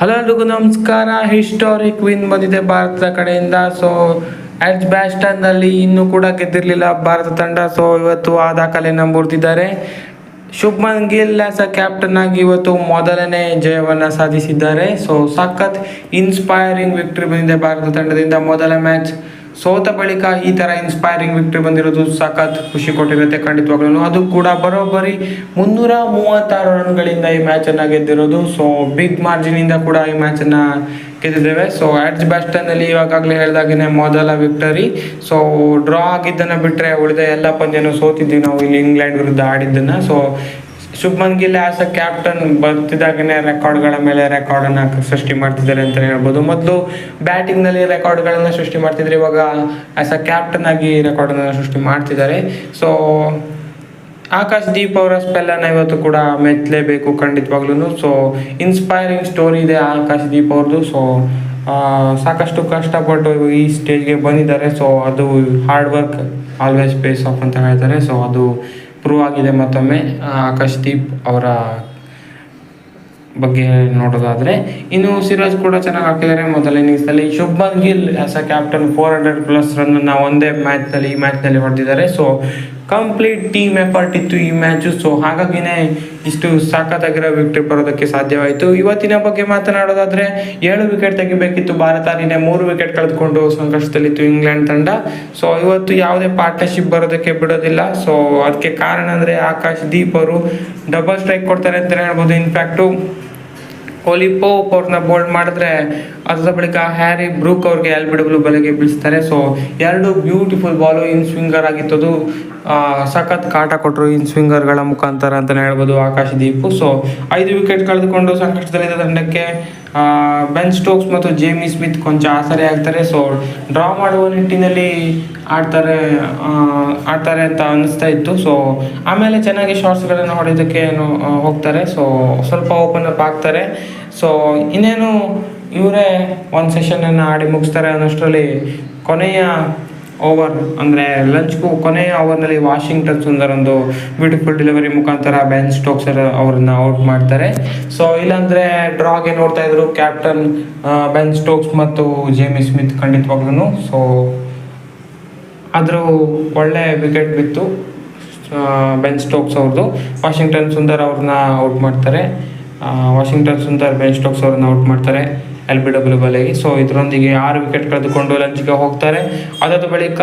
Hello ಎಲ್ರಿಗೂ ನಮಸ್ಕಾರ. Historic win ಬಂದಿದೆ ಭಾರತದ ಕಡೆಯಿಂದ. ಸೊ ಎಚ್ ಬ್ಯಾಸ್ಟನ್ನಲ್ಲಿ ಇನ್ನೂ ಕೂಡ ಗೆದ್ದಿರಲಿಲ್ಲ ಭಾರತ ತಂಡ. ಸೊ ಇವತ್ತು ಆ ದಾಖಲೆ ಮುರಿದಿದ್ದಾರೆ. Shubman Gill as a captain ಆಗಿ ಇವತ್ತು ಮೊದಲನೇ ಜಯವನ್ನು ಸಾಧಿಸಿದ್ದಾರೆ. ಸೊ ಸಖತ್ ಇನ್ಸ್ಪೈರಿಂಗ್ ವಿಕ್ಟ್ರಿ ಬಂದಿದೆ ಭಾರತ ತಂಡದಿಂದ. ಮೊದಲ ಮ್ಯಾಚ್ ಸೋತ ಬಳಿಕ ಈ ತರ ಇನ್ಸ್ಪೈರಿಂಗ್ ವಿಕ್ಟ್ರಿ ಬಂದಿರೋದು ಸಖತ್ ಖುಷಿ ಕೊಟ್ಟಿರುತ್ತೆ ಖಂಡಿತವಾಗ್ಲೂ ಅದು ಕೂಡ ಬರೋಬ್ಬರಿ ಮುನ್ನೂರ ಮೂವತ್ತಾರು ರನ್ಗಳಿಂದ ಈ ಮ್ಯಾಚ್ ಅನ್ನ ಗೆದ್ದಿರೋದು. ಸೊ ಬಿಗ್ ಮಾರ್ಜಿನ್ ಇಂದ ಕೂಡ ಈ ಮ್ಯಾಚ್ ಅನ್ನ ಗೆದ್ದಿದ್ದೇವೆ. ಸೊ ಎಡ್ಜ್ ಬ್ಯಾಸ್ಟನ್ನಲ್ಲಿ ಇವಾಗಲೇ ಹೇಳ್ದಾಗೇನೆ ಮೊದಲ ವಿಕ್ಟರಿ ಸೊ ಡ್ರಾ ಆಗಿದ್ದನ್ನ ಬಿಟ್ರೆ ಉಳಿದ ಎಲ್ಲ ಪಂದ್ಯನೂ ಸೋತಿದ್ವಿ ನಾವು ಇಲ್ಲಿ ಇಂಗ್ಲೆಂಡ್ ವಿರುದ್ಧ ಆಡಿದ್ದನ್ನ. So Shubman Gill as a captain ಬರ್ತಿದ್ದಾಗನೇ ರೆಕಾರ್ಡ್ಗಳ ಮೇಲೆ ರೆಕಾರ್ಡನ್ನು ಸೃಷ್ಟಿ ಮಾಡ್ತಿದ್ದಾರೆ ಅಂತಲೇ ಹೇಳ್ಬೋದು. ಮೊದಲು ಬ್ಯಾಟಿಂಗ್ನಲ್ಲಿ ರೆಕಾರ್ಡ್ಗಳನ್ನು ಸೃಷ್ಟಿ ಮಾಡ್ತಿದ್ರು, ಇವಾಗ ಆಸ್ ಅ ಕ್ಯಾಪ್ಟನ್ ಆಗಿ ರೆಕಾರ್ಡನ್ನು ಸೃಷ್ಟಿ ಮಾಡ್ತಿದ್ದಾರೆ. ಸೊ, ಆಕಾಶ್ ದೀಪ್ ಅವರ ಸ್ಪೆಲ್ಲನ್ನು ಇವತ್ತು ಕೂಡ ಮೆಚ್ಚಲೇಬೇಕು ಖಂಡಿತವಾಗ್ಲೂ ಸೊ ಇನ್ಸ್ಪೈರಿಂಗ್ ಸ್ಟೋರಿ ಇದೆ ಆಕಾಶ್ ದೀಪ್ ಅವ್ರದ್ದು ಸೊ ಸಾಕಷ್ಟು ಕಷ್ಟಪಟ್ಟು ಈ ಸ್ಟೇಜ್ಗೆ ಬಂದಿದ್ದಾರೆ. ಸೊ, ಅದು hard work always pays off ಅಂತ ಹೇಳ್ತಾರೆ. ಸೊ, ಅದು ಪ್ರೂವ್ ಆಗಿದೆ ಮತ್ತೊಮ್ಮೆ ಆಕಾಶ್ದೀಪ್ ಆಕಾಶ್ ದೀಪ್ ಅವರ ಬಗ್ಗೆ ನೋಡೋದಾದರೆ, ಇನ್ನು ಸಿರಾಜ್ ಕೂಡ ಚೆನ್ನಾಗಿ ಹಾಕಿದ್ದಾರೆ ಮೊದಲ ಇನ್ನಿಂಗ್ಸಲ್ಲಿ Shubman Gill as a captain four hundred plus run ಅನ್ನ ಒಂದೇ ಮ್ಯಾಚ್ನಲ್ಲಿ ಈ ಮ್ಯಾಚ್ನಲ್ಲಿ ಹೊಡೆದಿದ್ದಾರೆ. ಸೊ ಕಂಪ್ಲೀಟ್ ಟೀಮ್ ಎಫರ್ಟ್ ಇತ್ತು ಈ ಮ್ಯಾಚು ಸೊ ಹಾಗಾಗಿನೇ ಇಷ್ಟು ಸಾಕತ್ತಾಗಿರೋ ವಿಕೆಟ್ ಬರೋದಕ್ಕೆ ಸಾಧ್ಯವಾಯಿತು. ಇವತ್ತಿನ ಬಗ್ಗೆ ಮಾತನಾಡೋದಾದ್ರೆ ಏಳು ವಿಕೆಟ್ ತೆಗಿಬೇಕಿತ್ತು ಭಾರತ, ನಿನ್ನೆ ಮೂರು ವಿಕೆಟ್ ಕಳೆದುಕೊಂಡು ಸಂಕಷ್ಟದಲ್ಲಿತ್ತು ಇಂಗ್ಲೆಂಡ್ ತಂಡ. ಸೊ ಇವತ್ತು ಯಾವುದೇ ಪಾರ್ಟ್ನರ್ಶಿಪ್ ಬರೋದಕ್ಕೆ ಬಿಡೋದಿಲ್ಲ. ಸೊ ಅದಕ್ಕೆ ಕಾರಣ ಅಂದರೆ ಆಕಾಶ್ ದೀಪ್ ಅವರು ಡಬಲ್ ಸ್ಟ್ರೈಕ್ ಕೊಡ್ತಾರೆ ಅಂತಲೇ ಹೇಳ್ಬೋದು. ಇನ್ಫ್ಯಾಕ್ಟು ಕೊಹ್ಲಿ ಪೋಪ್ ಅವ್ರನ್ನ ಬೋಲ್ಡ್ ಮಾಡಿದ್ರೆ ಅದರ ಬಳಿಕ ಹ್ಯಾರಿ ಬ್ರೂಕ್ ಅವ್ರಿಗೆ ಎಲ್ ಬಿಡಬ್ಲು ಬಲೆಗೆ ಬೀಳಿಸ್ತಾರೆ. ಸೊ ಎರಡು ಬ್ಯೂಟಿಫುಲ್ ಬಾಲು ಇನ್ ಸ್ವಿಂಗರ್ ಆಗಿತ್ತು ಸಖತ್ ಕಾಟ ಕೊಟ್ಟರು ಇನ್ ಸ್ವಿಂಗರ್ಗಳ ಮುಖಾಂತರ ಅಂತಲೇ ಹೇಳ್ಬೋದು ಆಕಾಶ್ ದೀಪು ಸೊ ಐದು ವಿಕೆಟ್ ಕಳೆದುಕೊಂಡು ಸಂಕಷ್ಟದಲ್ಲಿದ್ದ ತಂಡಕ್ಕೆ ಬೆನ್ ಸ್ಟೋಕ್ಸ್ ಮತ್ತು ಜೇಮಿ ಸ್ಮಿತ್ ಕೊಂಚ ಆಸರೆ ಆಗ್ತಾರೆ. ಸೊ ಡ್ರಾ ಮಾಡುವ ನಿಟ್ಟಿನಲ್ಲಿ ಆಡ್ತಾರೆ ಆಡ್ತಾರೆ ಅಂತ ಅನ್ನಿಸ್ತಾ ಇತ್ತು. ಸೊ ಆಮೇಲೆ ಚೆನ್ನಾಗಿ ಶಾರ್ಟ್ಸ್ಗಳನ್ನು ಹೊಡೆಯೋದಕ್ಕೆ ಏನು ಹೋಗ್ತಾರೆ. ಸೊ ಸ್ವಲ್ಪ ಓಪನ್ ಅಪ್ ಆಗ್ತಾರೆ. ಸೊ ಇನ್ನೇನು, ಇವರೇ ಒಂದು ಸೆಷನನ್ನು ಆಡಿ ಮುಗಿಸ್ತಾರೆ ಅನ್ನೋಷ್ಟರಲ್ಲಿ ಕೊನೆಯ ಓವರ್ ಅಂದರೆ ಲಂಚ್ಗೂ ಕೊನೆಯ ಓವರ್ನಲ್ಲಿ ವಾಷಿಂಗ್ಟನ್ ಸುಂದರ್ ಒಂದು ಬ್ಯೂಟಿಫುಲ್ ಡೆಲಿವರಿ ಮುಖಾಂತರ ಬೆನ್ ಸ್ಟೋಕ್ಸರ್ ಅವ್ರನ್ನ ಔಟ್ ಮಾಡ್ತಾರೆ. ಸೊ ಇಲ್ಲಾಂದರೆ ಡ್ರಾಗೆ ನೋಡ್ತಾ ಇದ್ರು ಕ್ಯಾಪ್ಟನ್ ಬೆನ್ ಸ್ಟೋಕ್ಸ್ ಮತ್ತು ಜೇಮಿ ಸ್ಮಿತ್ ಖಂಡಿತವಾಗ್ಲೂ ಸೊ ಆದರೂ ಒಳ್ಳೆ ವಿಕೆಟ್ ಬಿತ್ತು ಬೆನ್ ಸ್ಟೋಕ್ಸ್ ಅವ್ರದ್ದು. ವಾಷಿಂಗ್ಟನ್ ಸುಂದರ್ ಅವ್ರನ್ನ ಔಟ್ ಮಾಡ್ತಾರೆ. ವಾಷಿಂಗ್ಟನ್ ಸುಂದರ್ ಬೆನ್ ಸ್ಟೋಕ್ಸ್ ಅವ್ರನ್ನ ಔಟ್ ಮಾಡ್ತಾರೆ. ಎಲ್ ಬಿ ಡಬ್ಲ್ಯೂ ಬಲೆಗೆ. ಸೊ ಇದರೊಂದಿಗೆ ಆರು ವಿಕೆಟ್ ಕಳೆದುಕೊಂಡು ಲಂಚ್ಗೆ ಹೋಗ್ತಾರೆ. ಅದಾದ ಬಳಿಕ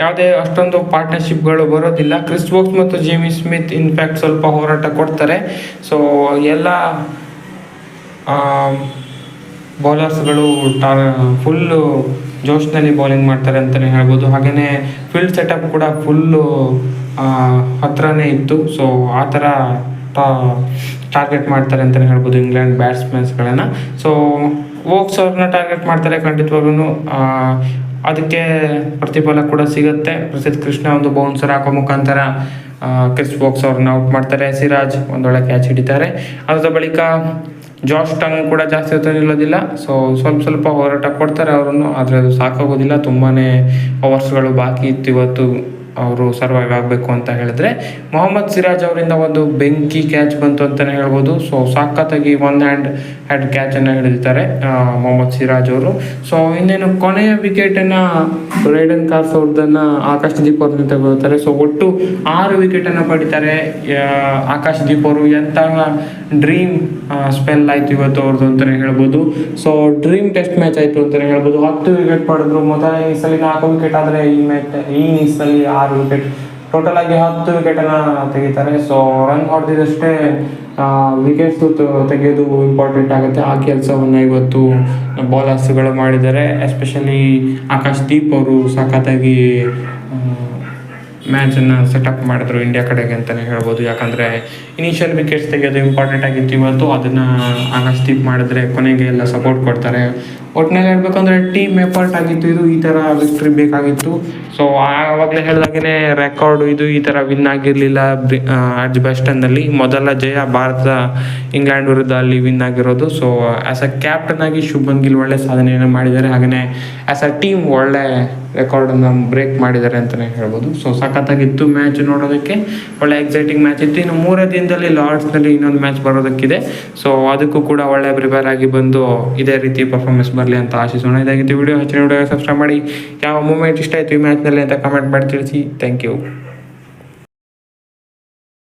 ಯಾವುದೇ ಅಷ್ಟೊಂದು ಪಾರ್ಟ್ನರ್ಶಿಪ್ಗಳು ಬರೋದಿಲ್ಲ. ಕ್ರಿಸ್ ವೋಕ್ಸ್ ಮತ್ತು ಜೇಮಿ ಸ್ಮಿತ್ ಇನ್ಫ್ಯಾಕ್ಟ್ ಸ್ವಲ್ಪ ಹೋರಾಟ ಕೊಡ್ತಾರೆ. ಸೊ ಎಲ್ಲ ಬೌಲರ್ಸ್ಗಳು ಟಾ ಫುಲ್ಲು ಜೋಶ್ನಲ್ಲಿ ಬೌಲಿಂಗ್ ಮಾಡ್ತಾರೆ ಅಂತಲೇ ಹೇಳ್ಬೋದು. ಹಾಗೆಯೇ ಫೀಲ್ಡ್ ಸೆಟಪ್ ಕೂಡ ಫುಲ್ಲು ಹತ್ರನೇ ಇತ್ತು. ಸೊ ಆ ಥರ ಟಾರ್ಗೆಟ್ ಮಾಡ್ತಾರೆ ಅಂತಲೇ ಹೇಳ್ಬೋದು ಇಂಗ್ಲೆಂಡ್ ಬ್ಯಾಟ್ಸ್ಮನ್ಸ್ಗಳನ್ನು ಸೊ ವೋಕ್ಸ್ ಅವ್ರನ್ನ ಟಾರ್ಗೆಟ್ ಮಾಡ್ತಾರೆ ಖಂಡಿತವಾಗ್ಲೂ ಅದಕ್ಕೆ ಪ್ರತಿಫಲ ಕೂಡ ಸಿಗುತ್ತೆ. ಪ್ರಸಿದ್ಧ ಕೃಷ್ಣ ಒಂದು ಬೌನ್ಸರ್ ಹಾಕೋ ಮುಖಾಂತರ ಕ್ರಿಸ್ ವೋಕ್ಸ್ ಅವ್ರನ್ನ ಔಟ್ ಮಾಡ್ತಾರೆ. ಸಿರಾಜ್ ಒಂದೊಳ್ಳೆ ಕ್ಯಾಚ್ ಹಿಡಿತಾರೆ. ಅದರ ಬಳಿಕ ಜಾಸ್ ಟಂಗ್ ಕೂಡ ಜಾಸ್ತಿ ಹೊತ್ತು ನಿಲ್ಲೋದಿಲ್ಲ. ಸೊ ಸ್ವಲ್ಪ ಸ್ವಲ್ಪ ಹೋರಾಟ ಕೊಡ್ತಾರೆ ಅವರನ್ನು. ಆದರೆ ಅದು ಸಾಕಾಗೋದಿಲ್ಲ. ತುಂಬಾ ಓವರ್ಸ್ಗಳು ಬಾಕಿ ಇತ್ತು ಇವತ್ತು. ಅವರು ಸರ್ವೈವ್ ಆಗಬೇಕು ಅಂತ ಹೇಳಿದ್ರೆ ಮೊಹಮ್ಮದ್ ಸಿರಾಜ್ ಅವರಿಂದ ಒಂದು ಬೆಂಕಿ ಕ್ಯಾಚ್ ಬಂತು ಅಂತಲೇ ಹೇಳ್ಬೋದು. ಸೊ ಸಾಕತ್ತಾಗಿ ಒನ್ ಹ್ಯಾಂಡ್ ಹ್ಯಾಂಡ್ ಕ್ಯಾಚನ್ನು ಹಿಡಿದಿದ್ದಾರೆ ಮೊಹಮ್ಮದ್ ಸಿರಾಜ್ ಅವರು. ಸೊ ಇನ್ನೇನು ಕೊನೆಯ ವಿಕೆಟನ್ನು ರೈಡನ್ ಕಾರ್ಸ್ ಅವ್ರದನ್ನು ಆಕಾಶ್ ದೀಪ್ ಅವ್ರನ್ನ ತಗೊಳ್ತಾರೆ ಸೊ ಒಟ್ಟು ಆರು ವಿಕೆಟನ್ನು ಪಡಿತಾರೆ ಆಕಾಶ್ ದೀಪ್ ಅವರು. ಎಂತಹ ಡ್ರೀಮ್ ಸ್ಪೆಲ್ ಆಯಿತು ಇವತ್ತು ಅವ್ರದ್ದು ಅಂತಲೇ ಹೇಳ್ಬೋದು. ಸೊ ಡ್ರೀಮ್ ಟೆಸ್ಟ್ ಮ್ಯಾಚ್ ಆಯ್ತು ಅಂತಲೇ ಹೇಳ್ಬೋದು. ಹತ್ತು ವಿಕೆಟ್ ಪಡೆದ್ರು, ಮೊದಲ ಇನ್ನಿಂಗ್ಸಲ್ಲಿ ನಾಲ್ಕು ವಿಕೆಟ್ ಆದರೆ ಈ ಮ್ಯಾಚ್ ಈ ಇನ್ನಿಂಗ್ಸಲ್ಲಿ ಆರು ವಿಕೆಟ್ ಟೋಟಲ್ ಆಗಿ ಹತ್ತು ವಿಕೆಟನ್ನು ತೆಗಿತಾರೆ. ಸೊ ರನ್ ಹೊಡೆದಿದ್ದಷ್ಟೇ ವಿಕೆಟ್ಸ್ ತೆಗೆಯೋದು ಇಂಪಾರ್ಟೆಂಟ್ ಆಗುತ್ತೆ. ಆ ಕೆಲಸವನ್ನು ಇವತ್ತು ಬೌಲರ್ಸ್ಗಳು ಮಾಡಿದ್ದಾರೆ. ಎಸ್ಪೆಷಲಿ ಆಕಾಶ್ ದೀಪ್ ಅವರು ಸಖತ್ತಾಗಿ ಮ್ಯಾಚನ್ನು ಸೆಟಪ್ ಮಾಡಿದ್ರು ಇಂಡಿಯಾ ಕಡೆಗೆ ಅಂತಲೇ ಹೇಳ್ಬೋದು. ಯಾಕಂದರೆ ಇನಿಷಿಯಲ್ ವಿಕೆಟ್ಸ್ ತೆಗೆಯೋದು ಇಂಪಾರ್ಟೆಂಟ್ ಆಗಿತ್ತು ಇವತ್ತು. ಅದನ್ನು ಆಗ ಸ್ಟಿಪ್ ಮಾಡಿದ್ರೆ ಕೊನೆಗೆ ಎಲ್ಲ ಸಪೋರ್ಟ್ ಕೊಡ್ತಾರೆ. ಒಟ್ಟಿನಲ್ಲಿ ಹೇಳ್ಬೇಕಂದ್ರೆ ಟೀಮ್ ಎಫರ್ಟ್ ಆಗಿತ್ತು, ಇದು ಈ ಥರ ವಿಕ್ಟ್ರಿ ಬೇಕಾಗಿತ್ತು. ಸೊ ಆವಾಗಲೇ ಹೇಳಿದಾಗೇ ರೆಕಾರ್ಡ್ ಇದು ಈ ಥರ ವಿನ್ ಆಗಿರಲಿಲ್ಲ ಅರ್ಜ್ ಬೆಸ್ಟನ್ನಲ್ಲಿ ಮೊದಲ ಜಯ ಭಾರತ ಇಂಗ್ಲೆಂಡ್ ವಿರುದ್ಧ ಅಲ್ಲಿ ವಿನ್ ಆಗಿರೋದು. ಸೊ ಆ್ಯಸ್ ಅ ಕ್ಯಾಪ್ಟನ್ ಆಗಿ ಶುಭನ್ ಗಿಲ್ ಒಳ್ಳೆ ಸಾಧನೆಯನ್ನು ಮಾಡಿದ್ದಾರೆ. ಹಾಗೆಯೇ ಆ್ಯಸ್ ಅ ಟೀಮ್ ಒಳ್ಳೆ ರೆಕಾರ್ಡನ್ನು ಬ್ರೇಕ್ ಮಾಡಿದ್ದಾರೆ ಅಂತಲೇ ಹೇಳ್ಬೋದು. ಸೊ ಸಖತ್ತಾಗಿತ್ತು ಮ್ಯಾಚ್ ನೋಡೋದಕ್ಕೆ. ಒಳ್ಳೆ ಎಕ್ಸೈಟಿಂಗ್ ಮ್ಯಾಚ್ ಇತ್ತು. ಇನ್ನು ಮೂರೇ ದಿನದಲ್ಲಿ ಲಾರ್ಡ್ಸ್ನಲ್ಲಿ ಇನ್ನೊಂದು ಮ್ಯಾಚ್ ಬರೋದಕ್ಕಿದೆ. ಸೊ ಅದಕ್ಕೂ ಕೂಡ ಒಳ್ಳೆ ಪ್ರಿಪೇರ್ ಆಗಿ ಬಂದು ಇದೇ ರೀತಿ ಪರ್ಫಾರ್ಮೆನ್ಸ್ ಬರಲಿ ಅಂತ ಆಶಿಸೋಣ. ಇದಾಗಿತ್ತು ವಿಡಿಯೋ ಹೆಚ್ಚಿನ ವಿಡಿಯೋ ಸಬ್ಸ್ಕ್ರೈಬ್ ಮಾಡಿ. ಯಾವ ಮೂಮೆಂಟ್ ಇಷ್ಟ ಆಯಿತು ಈ ಮ್ಯಾಚ್ನಲ್ಲಿ ಅಂತ ಕಮೆಂಟ್ ಮಾಡಿ ತಿಳಿಸಿ. Thank you